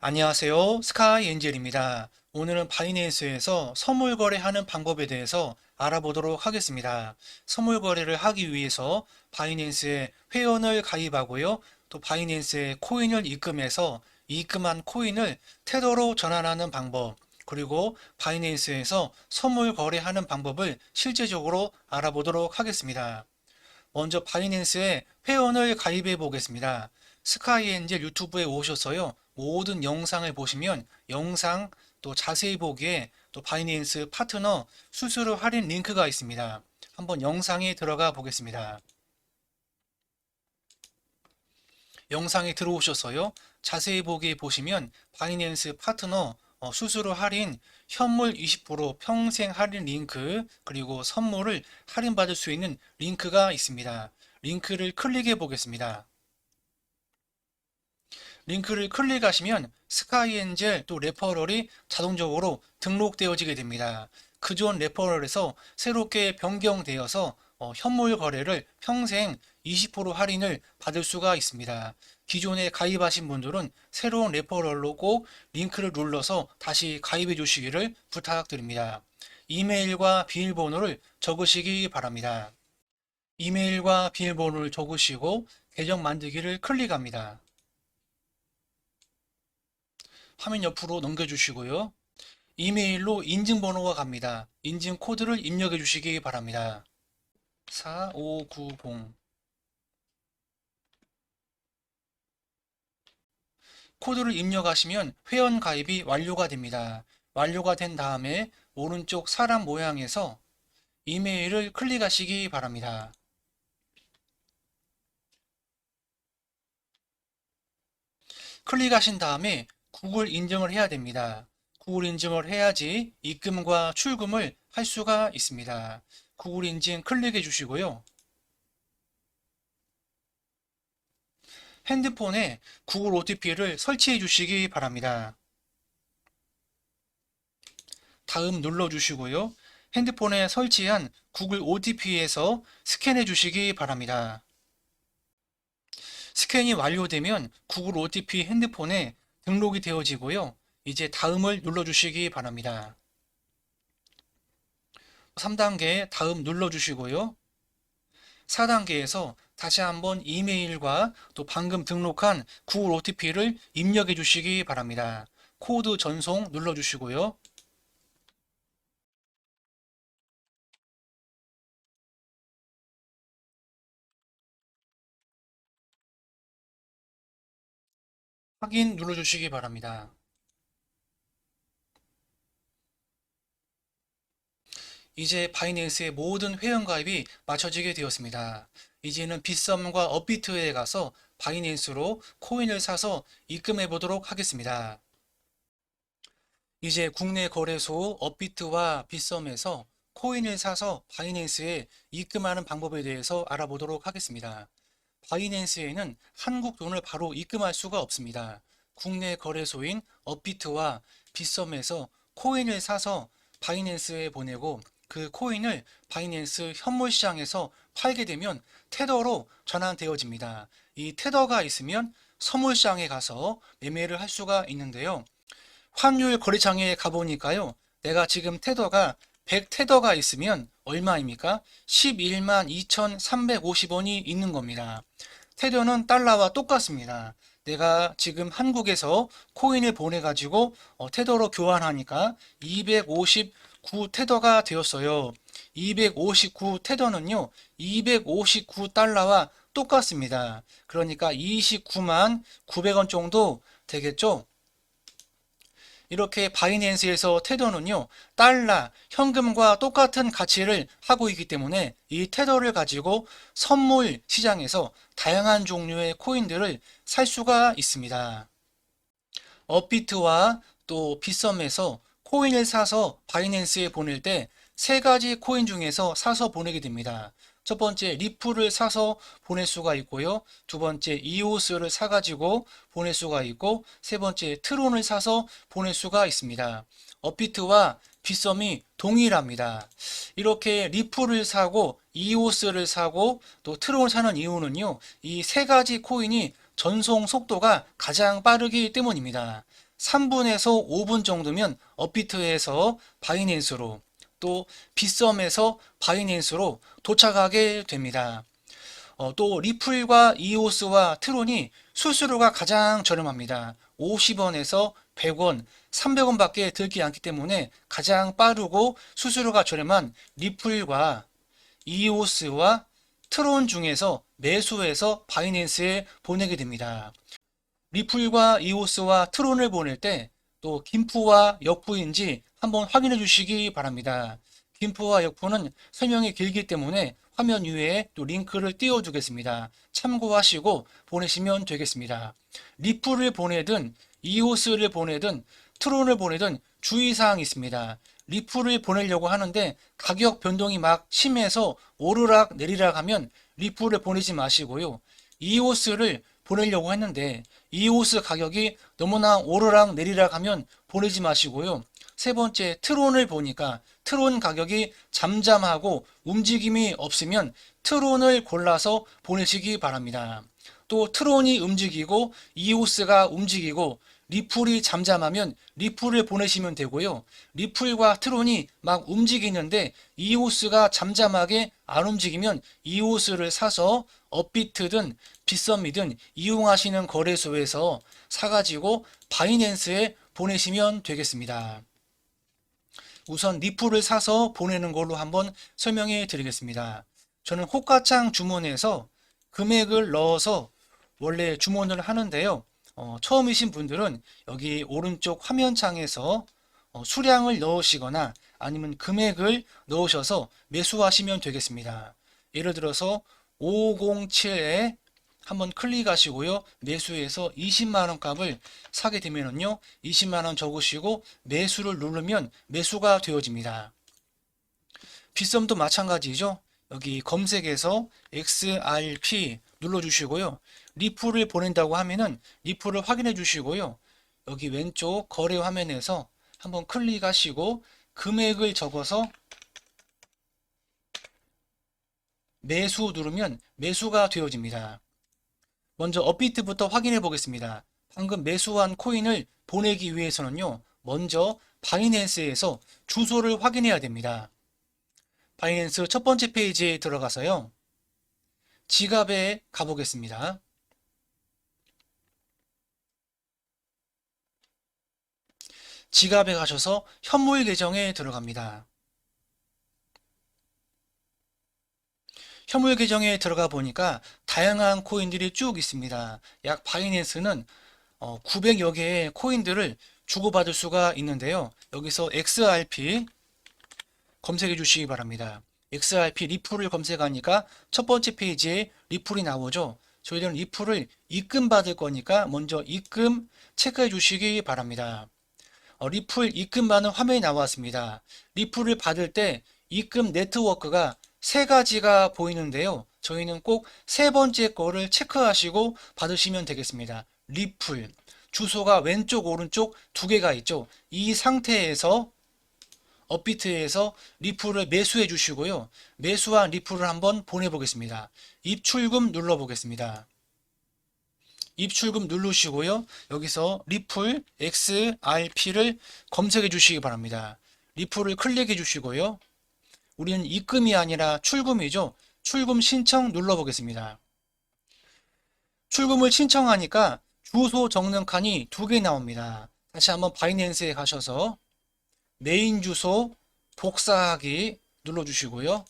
안녕하세요. 스카이 엔젤입니다. 오늘은 바이낸스에서 선물 거래하는 방법에 대해서 알아보도록 하겠습니다. 선물 거래를 하기 위해서 바이낸스에 회원을 가입하고요. 또 바이낸스에 코인을 입금해서 입금한 코인을 테더로 전환하는 방법, 그리고 바이낸스에서 선물 거래하는 방법을 실제적으로 알아보도록 하겠습니다. 먼저 바이낸스에 회원을 가입해 보겠습니다. 스카이엔젤 유튜브에 오셔서요. 모든 영상을 보시면 영상 또 자세히 보기에 또 바이낸스 파트너 수수료 할인 링크가 있습니다. 한번 영상에 들어가 보겠습니다. 영상에 들어오셔서요. 자세히 보기 보시면 바이낸스 파트너 어, 수수료 할인, 현물 20% 평생 할인 링크, 그리고 선물을 할인받을 수 있는 링크가 있습니다. 링크를 클릭해 보겠습니다. 링크를 클릭하시면 스카이엔젤 또 레퍼럴이 자동적으로 등록되어지게 됩니다. 그전 레퍼럴에서 새롭게 변경되어서 어, 현물 거래를 평생 20% 할인을 받을 수가 있습니다. 기존에 가입하신 분들은 새로운 레퍼럴로 꼭 링크를 눌러서 다시 가입해 주시기를 부탁드립니다. 이메일과 비밀번호를 적으시기 바랍니다. 이메일과 비밀번호를 적으시고 계정 만들기를 클릭합니다. 화면 옆으로 넘겨주시고요. 이메일로 인증번호가 갑니다. 인증 코드를 입력해 주시기 바랍니다. 4590 코드를 입력하시면 회원 가입이 완료가 됩니다. 완료가 된 다음에 오른쪽 사람 모양에서 이메일을 클릭하시기 바랍니다. 클릭하신 다음에 구글 인증을 해야 됩니다. 구글 인증을 해야지 입금과 출금을 할 수가 있습니다. 구글 인증 클릭해 주시고요. 핸드폰에 구글 OTP를 설치해 주시기 바랍니다. 다음 눌러 주시고요. 핸드폰에 설치한 구글 OTP에서 스캔해 주시기 바랍니다. 스캔이 완료되면 구글 OTP 핸드폰에 등록이 되어지고요. 이제 다음을 눌러주시기 바랍니다. 3단계 다음 눌러주시고요. 4단계에서 다시 한번 이메일과 또 방금 등록한 구글 OTP를 입력해 주시기 바랍니다. 코드 전송 눌러주시고요. 확인 눌러주시기 바랍니다. 이제 바이낸스의 모든 회원가입이 마쳐지게 되었습니다. 이제는 빗썸과 업비트에 가서 바이낸스로 코인을 사서 입금해 보도록 하겠습니다. 이제 국내 거래소 업비트와 빗썸에서 코인을 사서 바이낸스에 입금하는 방법에 대해서 알아보도록 하겠습니다. 바이낸스에는 한국 돈을 바로 입금할 수가 없습니다. 국내 거래소인 업비트와 빗썸에서 코인을 사서 바이낸스에 보내고 그 코인을 바이낸스 현물 시장에서 팔게 되면 테더로 전환되어집니다. 이 테더가 있으면 선물 시장에 가서 매매를 할 수가 있는데요. 환율 거래장에 가보니까요. 내가 지금 테더가 100 테더가 있으면 얼마입니까? 11만 2,350원이 있는 겁니다. 테더는 달러와 똑같습니다. 내가 지금 한국에서 코인을 보내가지고 어, 테더로 교환하니까 259 테더가 되었어요. 259 테더는요, 259 달러와 똑같습니다. 그러니까 29만 900원 정도 되겠죠? 이렇게 바이낸스에서 테더는요, 달러, 현금과 똑같은 가치를 하고 있기 때문에 이 테더를 가지고 선물 시장에서 다양한 종류의 코인들을 살 수가 있습니다. 업비트와 또 빗썸에서 코인을 사서 바이낸스에 보낼 때 세 가지 코인 중에서 사서 보내게 됩니다. 첫 번째 리플을 사서 보낼 수가 있고요. 두 번째 이오스를 사가지고 보낼 수가 있고 세 번째 트론을 사서 보낼 수가 있습니다. 업비트와 빗썸이 동일합니다. 이렇게 리플을 사고 이오스를 사고 또 트론을 사는 이유는요. 이 세 가지 코인이 전송 속도가 가장 빠르기 때문입니다. 3분에서 5분 정도면 업비트에서 바이낸스로 또 빗썸에서 바이낸스로 도착하게 됩니다. 어, 또 리플과 이오스와 트론이 수수료가 가장 저렴합니다. 50원에서 100원, 300원 밖에 들지 않기 때문에 가장 빠르고 수수료가 저렴한 리플과 이오스와 트론 중에서 매수해서 바이낸스에 보내게 됩니다. 리플과 이오스와 트론을 보낼 때 또 김프와 역프인지 한번 확인해 주시기 바랍니다. 김프와 역프는 설명이 길기 때문에 화면 위에 또 링크를 띄워 두겠습니다. 참고하시고 보내시면 되겠습니다. 리플을 보내든 이오스를 보내든 트론을 보내든 주의사항이 있습니다. 리플을 보내려고 하는데 가격 변동이 막 심해서 오르락 내리락 하면 리플을 보내지 마시고요. 이오스를 보내려고 했는데 이오스 가격이 너무나 오르락 내리락 하면 보내지 마시고요. 세 번째 트론을 보니까 트론 가격이 잠잠하고 움직임이 없으면 트론을 골라서 보내시기 바랍니다. 또 트론이 움직이고 이오스가 움직이고 리플이 잠잠하면 리플을 보내시면 되고요. 리플과 트론이 막 움직이는데 이오스가 잠잠하게 안 움직이면 이오스를 사서 업비트든 빗썸이든 이용하시는 거래소에서 사가지고 바이낸스에 보내시면 되겠습니다. 우선 리플을 사서 보내는 걸로 한번 설명해 드리겠습니다. 저는 호가창 주문해서 금액을 넣어서 원래 주문을 하는데요. 어, 처음이신 분들은 여기 오른쪽 화면창에서 어, 수량을 넣으시거나 아니면 금액을 넣으셔서 매수하시면 되겠습니다. 예를 들어서 507에 한번 클릭하시고요. 매수해서 20만원 값을 사게 되면은요. 20만원 적으시고 매수를 누르면 매수가 되어집니다. 빗썸도 마찬가지죠. 여기 검색에서 XRP 눌러주시고요. 리플을 보낸다고 하면은 리플을 확인해 주시고요. 여기 왼쪽 거래 화면에서 한번 클릭하시고 금액을 적어서 매수 누르면 매수가 되어집니다. 먼저 업비트부터 확인해 보겠습니다. 방금 매수한 코인을 보내기 위해서는요. 먼저 바이낸스에서 주소를 확인해야 됩니다. 바이낸스 첫 번째 페이지에 들어가서요. 지갑에 가보겠습니다. 지갑에 가셔서 현물 계정에 들어갑니다. 현물 계정에 들어가 보니까 다양한 코인들이 쭉 있습니다. 약 바이낸스는 900여 개의 코인들을 주고받을 수가 있는데요. 여기서 XRP 검색해 주시기 바랍니다. XRP 리플을 검색하니까 첫 번째 페이지에 리플이 나오죠. 저희들은 리플을 입금 받을 거니까 먼저 입금 체크해 주시기 바랍니다. 어, 리플 입금 받는 화면이 나왔습니다. 리플을 받을 때 입금 네트워크가 세 가지가 보이는데요. 저희는 꼭 세 번째 거를 체크하시고 받으시면 되겠습니다. 리플 주소가 왼쪽 오른쪽 두 개가 있죠. 이 상태에서 업비트에서 리플을 매수해 주시고요. 매수한 리플을 한번 보내보겠습니다. 입출금 눌러보겠습니다. 입출금 누르시고요. 여기서 리플 XRP를 검색해 주시기 바랍니다. 리플을 클릭해 주시고요. 우리는 입금이 아니라 출금이죠. 출금 신청 눌러보겠습니다. 출금을 신청하니까 주소 적는 칸이 두 개 나옵니다. 다시 한번 바이낸스에 가셔서 메인 주소 복사하기 눌러주시고요.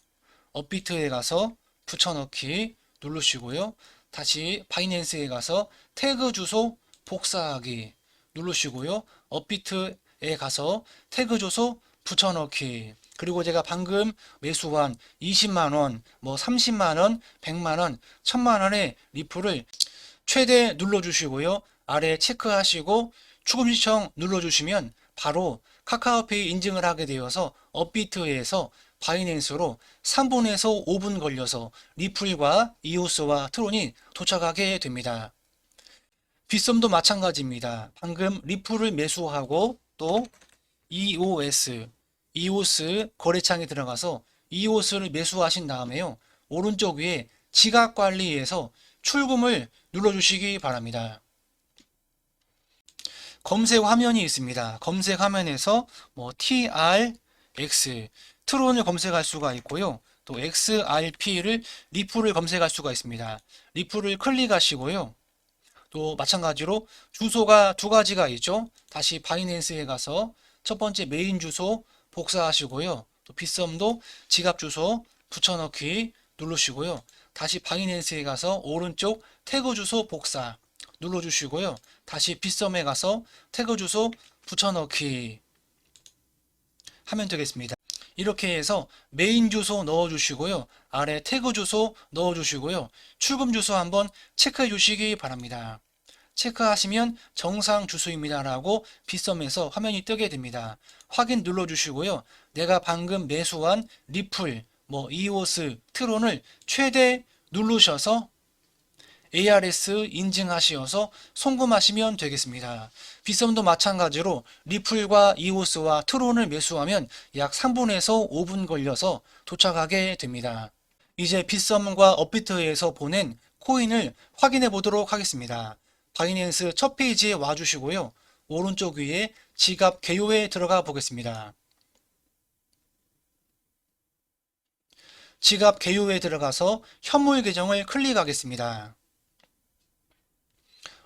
업비트에 가서 붙여넣기 누르시고요. 다시 바이낸스에 가서 태그 주소 복사하기 누르시고요. 업비트에 가서 태그 주소 붙여넣기 그리고 제가 방금 매수한 20만원, 뭐 30만원, 100만원, 1000만원의 리플을 최대 눌러주시고요. 아래 체크하시고 추금 신청 눌러주시면 바로 카카오페이 인증을 하게 되어서 업비트에서 바이낸스로 3분에서 5분 걸려서 리플과 이오스와 트론이 도착하게 됩니다. 빗썸도 마찬가지입니다. 방금 리플을 매수하고 또 EOS, EOS 거래창에 들어가서 EOS를 매수하신 다음에요. 오른쪽 위에 지각 관리에서 출금을 눌러주시기 바랍니다. 검색 화면이 있습니다. 검색 화면에서 뭐 TRX 트론을 검색할 수가 있고요. 또 XRP를 리플을 검색할 수가 있습니다. 리플을 클릭하시고요. 또 마찬가지로 주소가 두 가지가 있죠. 다시 바이낸스에 가서 첫 번째 메인 주소 복사하시고요. 또 빗썸도 지갑 주소 붙여넣기 누르시고요. 다시 바이낸스에 가서 오른쪽 태그 주소 복사 눌러주시고요. 다시 빗썸에 가서 태그 주소 붙여넣기 하면 되겠습니다. 이렇게 해서 메인 주소 넣어주시고요. 아래 태그 주소 넣어주시고요. 출금 주소 한번 체크해 주시기 바랍니다. 체크하시면 정상 주소입니다라고 빗썸에서 화면이 뜨게 됩니다. 확인 눌러주시고요. 내가 방금 매수한 리플, 뭐 이오스, 트론을 최대 누르셔서 ARS 인증하시어서 송금하시면 되겠습니다. 빗썸도 마찬가지로 리플과 이오스와 트론을 매수하면 약 3분에서 5분 걸려서 도착하게 됩니다. 이제 빗썸과 업비트에서 보낸 코인을 확인해 보도록 하겠습니다. 바이낸스 첫 페이지에 와주시고요. 오른쪽 위에 지갑 개요에 들어가 보겠습니다. 지갑 개요에 들어가서 현물 계정을 클릭하겠습니다.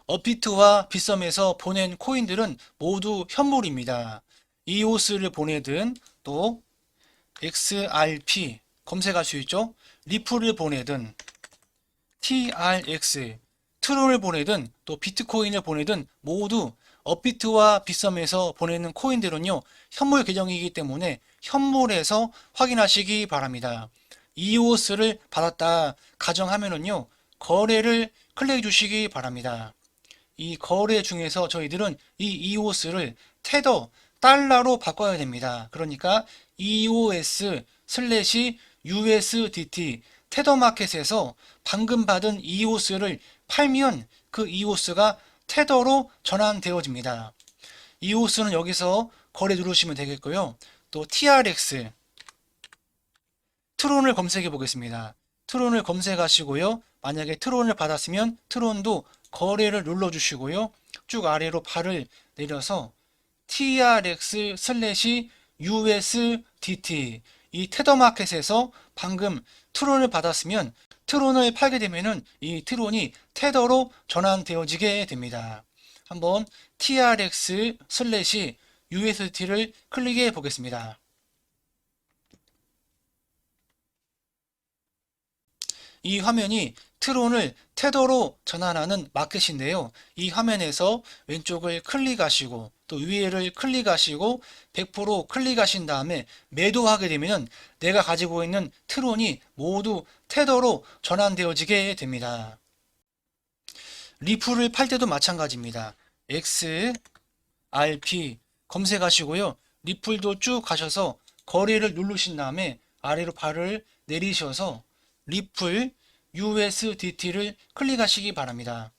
업비트와 빗썸에서 보낸 코인들은 모두 현물입니다. 이오스를 보내든 또 XRP 검색할 수 있죠. 리플을 보내든 TRX 트론을 보내든 또 비트코인을 보내든 모두 업비트와 빗썸에서 보내는 코인들은요 현물 계정이기 때문에 현물에서 확인하시기 바랍니다. EOS를 받았다 가정하면은요 거래를 클릭해 주시기 바랍니다. 이 거래 중에서 저희들은 이 EOS를 테더 달러로 바꿔야 됩니다. 그러니까 EOS 슬래시 USDT 테더 마켓에서 방금 받은 EOS를 팔면 그 EOS가 테더로 전환되어집니다. EOS는 여기서 거래 누르시면 되겠고요. 또 TRX 트론을 검색해 보겠습니다. 트론을 검색하시고요. 만약에 트론을 받았으면 트론도 거래를 눌러주시고요. 쭉 아래로 발을 내려서 TRX 슬래시 USDT 이 테더마켓에서 방금 트론을 받았으면 트론을 팔게 되면은 이 트론이 테더로 전환되어지게 됩니다. 한번 TRX 슬래시 USDT를 클릭해 보겠습니다. 이 화면이 트론을 테더로 전환하는 마켓인데요. 이 화면에서 왼쪽을 클릭하시고 또 위에를 클릭하시고 100% 클릭하신 다음에 매도하게 되면 내가 가지고 있는 트론이 모두 테더로 전환되어지게 됩니다. 리플을 팔 때도 마찬가지입니다. X, RP 검색하시고요. 리플도 쭉 가셔서 거래를 누르신 다음에 아래로 발을 내리셔서 리플 USDT를 클릭하시기 바랍니다.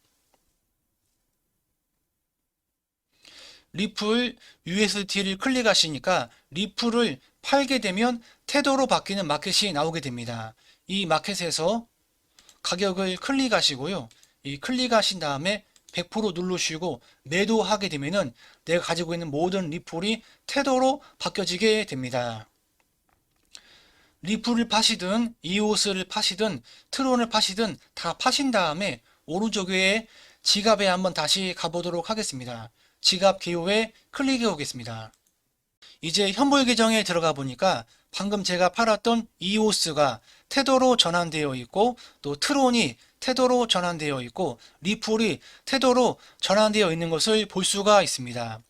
리플 USDT를 클릭하시니까 리플을 팔게 되면 테더로 바뀌는 마켓이 나오게 됩니다. 이 마켓에서 가격을 클릭하시고요. 이 클릭하신 다음에 100% 누르시고 매도하게 되면은 내가 가지고 있는 모든 리플이 테더로 바뀌어지게 됩니다. 리플을 파시든 이오스를 파시든 트론을 파시든 다 파신 다음에 오른쪽 위에 지갑에 한번 다시 가보도록 하겠습니다. 지갑 개요에 클릭해 오겠습니다. 이제 현물 계정에 들어가 보니까 방금 제가 팔았던 이오스가 테더로 전환되어 있고 또 트론이 테더로 전환되어 있고 리플이 테더로 전환되어 있는 것을 볼 수가 있습니다.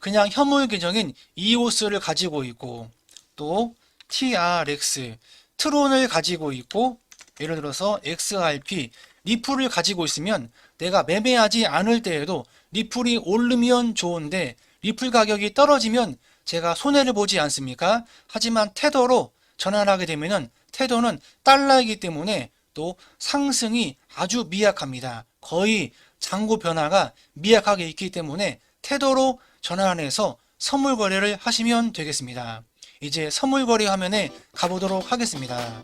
그냥 현물 계정인 이오스를 가지고 있고 또 TRX 트론을 가지고 있고 예를 들어서 XRP 리플을 가지고 있으면 내가 매매하지 않을 때에도 리플이 오르면 좋은데 리플 가격이 떨어지면 제가 손해를 보지 않습니까? 하지만 테더로 전환하게 되면은 테더는 달러이기 때문에 또 상승이 아주 미약합니다. 거의 장고 변화가 미약하게 있기 때문에 테더로 전환해서 선물 거래를 하시면 되겠습니다. 이제 선물 거래 화면에 가보도록 하겠습니다.